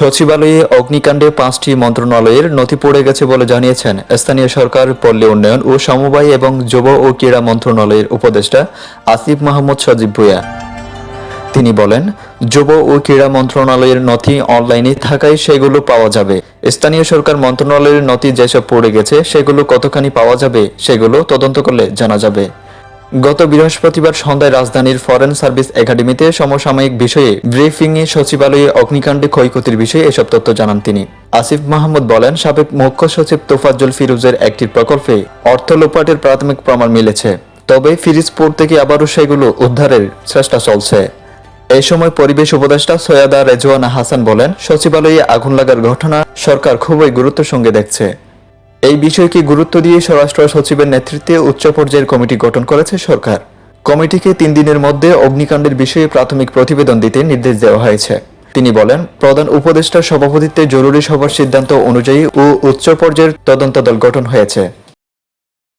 সচিবালয়ে অগ্নিকাণ্ডে পাঁচটি মন্ত্রণালয়ের নথি পড়ে গেছে বলে জানিয়েছেন স্থানীয় সরকার, পল্লী উন্নয়ন ও সমবায় এবং যুব ও ক্রীড়া মন্ত্রণালয়ের উপদেষ্টা আসিফ মাহমুদ সজীব ভুয়া তিনি বলেন, যুব ও ক্রীড়া মন্ত্রণালয়ের নথি অনলাইনে থাকায় সেগুলো পাওয়া যাবে। স্থানীয় সরকার মন্ত্রণালয়ের নথি যেসব পড়ে গেছে, সেগুলো কতখানি পাওয়া যাবে, সেগুলো তদন্ত করলে জানা যাবে। গত বৃহস্পতিবার সন্ধ্যায় রাজধানীর ফরেন সার্ভিস একাডেমিতে সমসাময়িক বিষয়ে ব্রিফিংয়ে সচিবালয়ে অগ্নিকাণ্ডে ক্ষয়ক্ষতির বিষয়ে এসব তথ্য জানান তিনি। আসিফ মাহমুদ বলেন, সাবেক মুখ্য সচিব তোফাজ্জল ফিরোজের একটি প্রকল্পে অর্থ লোপাটের প্রাথমিক প্রমাণ মিলেছে, তবে ফিরিজপুর থেকে আবারও সেগুলো উদ্ধারের চেষ্টা চলছে। এই সময় পরিবেশ উপদেষ্টা সৈয়দা রেজওয়ানা হাসান বলেন, সচিবালয়ে আগুন লাগার ঘটনা সরকার খুবই গুরুত্ব সঙ্গে দেখছে। এই বিষয়কে গুরুত্ব দিয়ে স্বরাষ্ট্র সচিবের নেতৃত্বে উচ্চ পর্যায়ের কমিটি গঠন করেছে সরকার। কমিটিকে তিন দিনের মধ্যে অগ্নিকাণ্ডের বিষয়ে প্রাথমিক প্রতিবেদন দিতে নির্দেশ দেওয়া হয়েছে। তিনি বলেন, প্রধান উপদেষ্টার সভাপতিত্বে জরুরি সভার সিদ্ধান্ত অনুযায়ী ও উচ্চ পর্যায়ের তদন্ত দল গঠন হয়েছে।